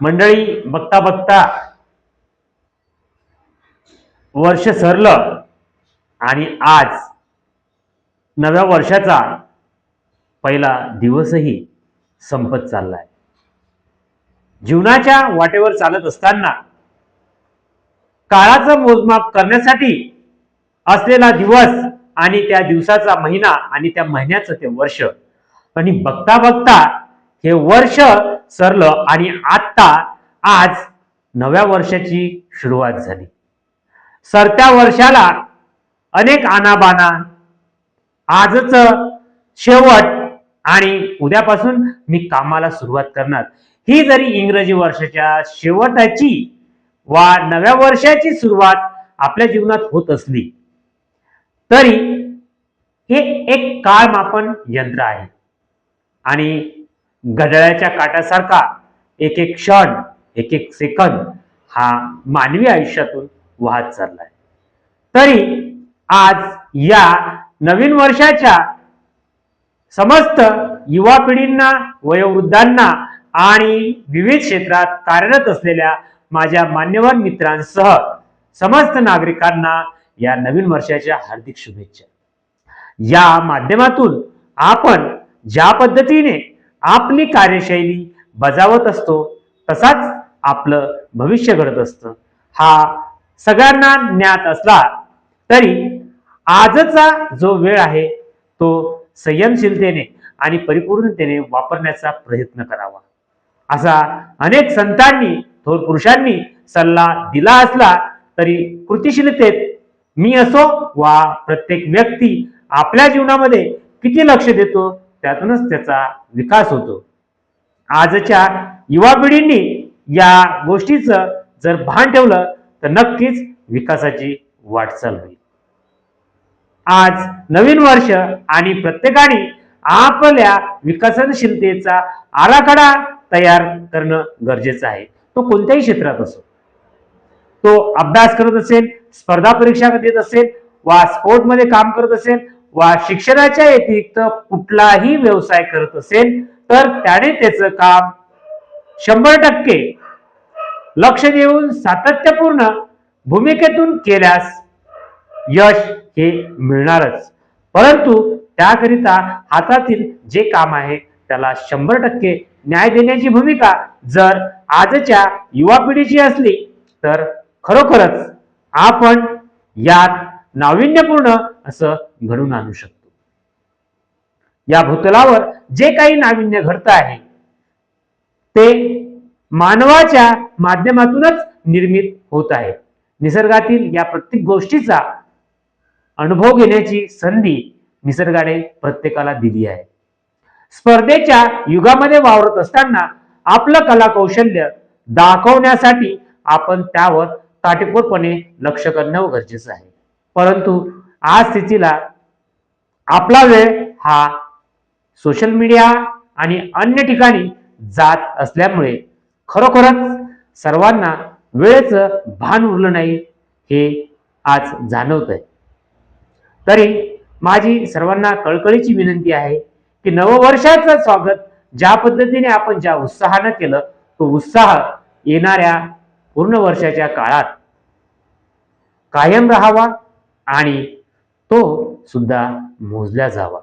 मंडळी बघता बघता वर्ष सरलं आणि आज नव्या वर्षाचा पहिला दिवसही संपत चाललाय. जीवनाच्या वाटेवर चालत असताना काळाचं मोजमाप करण्यासाठी असलेला दिवस आणि त्या दिवसाचा महिना आणि त्या महिन्याचं ते वर्ष. आणि बघता बघता हे वर्ष सरलं आणि आता आज नव्या वर्षाची सुरुवात झाली. सरत्या वर्षाला अनेक आनाबाना आजच शेवट आणि उद्यापासून मी कामाला सुरुवात करणार. ही जरी इंग्रजी वर्षाच्या शेवटाची वा नव्या वर्षाची सुरुवात आपल्या जीवनात होत असली तरी हे एक काळमापन यंत्र आहे. आणि घड्याळाच्या काट्यासारखा एक एक क्षण एक एक सेकंद हा मानवी आयुष्यातून वाहत चाललाय. तरी आज या नवीन वर्षाच्या समस्त युवा पिढींना वयोवृद्धांना आणि विविध क्षेत्रात कार्यरत असलेल्या माझ्या मान्यवर मित्रांसह समस्त नागरिकांना या नवीन वर्षाच्या हार्दिक शुभेच्छा. या माध्यमातून आपण ज्या पद्धतीने आपली कार्यशैली बजावत असतो तसाच आपलं भविष्य घडत असतं. हा सगळ्यांना ज्ञात असला तरी आजचा जो वेळ आहे तो संयमशीलतेने आणि परिपूर्णतेने वापरण्याचा प्रयत्न करावा. असा अनेक संतांनी थोर पुरुषांनी सल्ला दिला असला तरी कृतिशीलतेत मी असो वा प्रत्येक व्यक्ती आपल्या जीवनामध्ये किती लक्ष देतो त्यातूनच त्याचा विकास होतो. आजच्या युवा पिढींनी या गोष्टीचं जर भान ठेवलं तर नक्कीच विकासाची वाटचाल होईल आज नवीन वर्ष आणि प्रत्येकाने आपल्या विकसनशीलतेचा आराखडा तयार करणं गरजेचं आहे. तो कोणत्याही क्षेत्रात असो. तो अभ्यास करत असेल स्पर्धा परीक्षा देत असेल वा स्पोर्टमध्ये काम करत असेल वा शिक्षणाच्या व्यतिरिक्त कुठलाही व्यवसाय करत असेल तर त्याने त्याचं काम शंभर टक्के लक्ष देऊन सातत्यपूर्ण भूमिकेतून केल्यास यश हे मिळणारच. परंतु त्याकरिता हातातील जे काम आहे त्याला शंभर टक्के न्याय देण्याची भूमिका जर आजच्या युवा पिढीची असली तर खरोखरच आपण यात नाविन्यपूर्ण असं घडून आणू शकतो. या भूतलावर जे काही नाविन्य घडत आहे ते मानवाच्या माध्यमातूनच निर्मित होत आहे. निसर्गातील या प्रत्येक गोष्टीचा अनुभव घेण्याची संधी निसर्गाने प्रत्येकाला दिली आहे. स्पर्धेच्या युगामध्ये वावरत असताना आपलं कला कौशल्य दाखवण्यासाठी आपण त्यावर काटेकोरपणे लक्ष करणं गरजेचं आहे. परंतु आज स्थितीला आपला वेळ हा सोशल मीडिया आणि अन्य ठिकाणी जात असल्यामुळे खरोखरच सर्वांना वेळेचं भान उरलं नाही हे आज जाणवत आहे तरी माझी सर्वांना कळकळीची विनंती आहे की नववर्षाचं स्वागत ज्या पद्धतीने आपण ज्या उत्साहानं केलं तो उत्साह येणाऱ्या पूर्ण वर्षाच्या काळात कायम राहावा आणि तो सुद्धा मोजला जावा.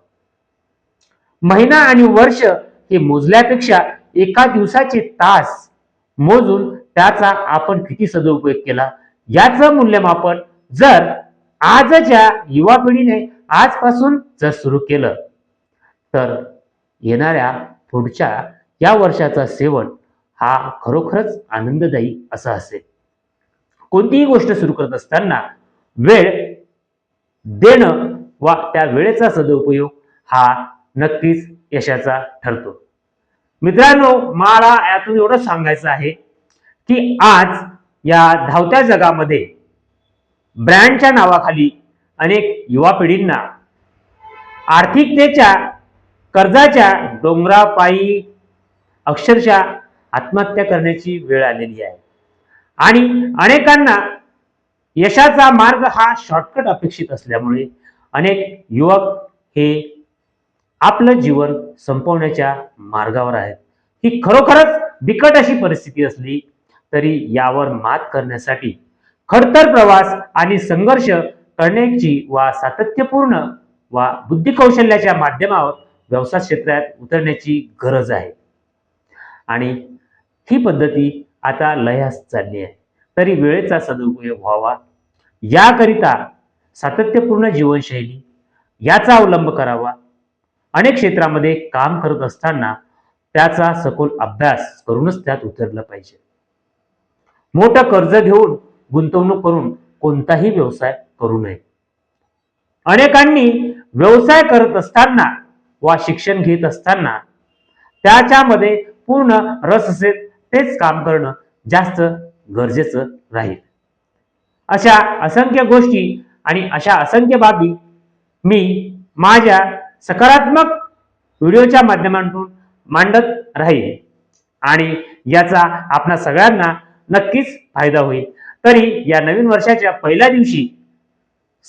महिना आणि वर्ष हे मोजल्यापेक्षा एका दिवसाचे तास मोजून त्याचा आपण किती सदुपयोग केला? याचं मूल्यमापन जर आजच्या युवा पिढीने आजपासून जर सुरू केलं तर येणाऱ्या पुढच्या या वर्षाचा सेवन हा खरोखरच आनंददायी असा असेल. कोणतीही गोष्ट सुरू करत असताना वेळ देणं वा त्या वेळेचा सदुपयोग हा नक्कीच यशाचा ठरतो. मित्रांनो मला यातून एवढं सांगायचं आहे की आज या धावत्या जगामध्ये ब्रँडच्या नावाखाली अनेक युवा पिढींना आर्थिकतेच्या कर्जाच्या डोंगरापायी अक्षरशः आत्महत्या करण्याची वेळ आलेली आहे. आणि अनेकांना यशाचा मार्ग हा शॉर्टकट अपेक्षित असल्यामुळे अनेक युवक हे आपलं जीवन संपवण्याच्या मार्गावर आहेत. ही खरोखरच बिकट अशी परिस्थिती असली तरी यावर मात करण्यासाठी खडतर प्रवास आणि संघर्ष करण्याची वा सातत्यपूर्ण वा बुद्धिकौशल्याच्या माध्यमावर व्यवसाय क्षेत्रात उतरण्याची गरज आहे. आणि ही पद्धती आता लयास चालली आहे. तरी वेळेचा सदुपयोग व्हावा. याकरिता सातत्यपूर्ण जीवनशैली याचा अवलंब करावा. अनेक क्षेत्रामध्ये काम करत असताना त्याचा सखोल अभ्यास करूनच त्यात उतरलं पाहिजे. मोठं कर्ज घेऊन गुंतवणूक करून कोणताही व्यवसाय करू नये. अनेकांनी व्यवसाय करत असताना वा शिक्षण घेत असताना त्याच्यामध्ये पूर्ण रस असेल तेच काम करणं जास्त गरजेचं राहील. अशा असंख्य गोष्टी आणि अशा असंख्य बाबी मी माझ्या सकारात्मक व्हिडिओच्या माध्यमातून मांडत राहील आणि याचा आपणा सगळ्यांना नक्कीच फायदा होईल. तरी या नवीन वर्षाच्या पहिल्या दिवशी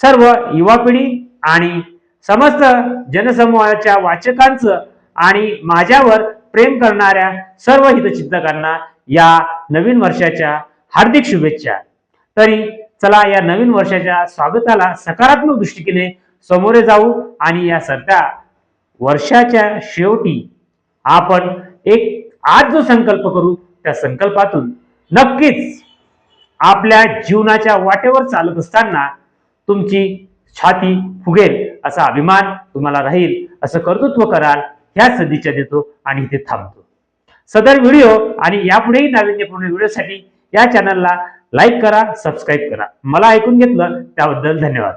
सर्व युवा पिढी आणि समस्त जनसमूहाच्या वाचकांचं आणि माझ्यावर प्रेम करणाऱ्या सर्व हितचिंतकांना या नवीन वर्षाच्या हार्दिक शुभेच्छा. तरी चला या नवीन वर्षाच्या स्वागताला सकारात्मक दृष्टीने समोरे जाऊ आणि या सध्या वर्षाच्या शेवटी आपण एक आज जो संकल्प करू त्या संकल्पातून नक्कीच आपल्या जीवनाच्या वाटेवर चालत असताना तुमची छाती फुगेल असा अभिमान तुम्हाला राहील असं कर्तृत्व कराल ह्या सदिच्छा देतो आणि इथे थांबतो. सदर व्हिडिओ आणि यापुढेही नाविन्यपूर्ण व्हिडिओसाठी या चॅनलला लाईक करा सबस्क्राईब करा. मला ऐकून घेतलं त्याबद्दल धन्यवाद.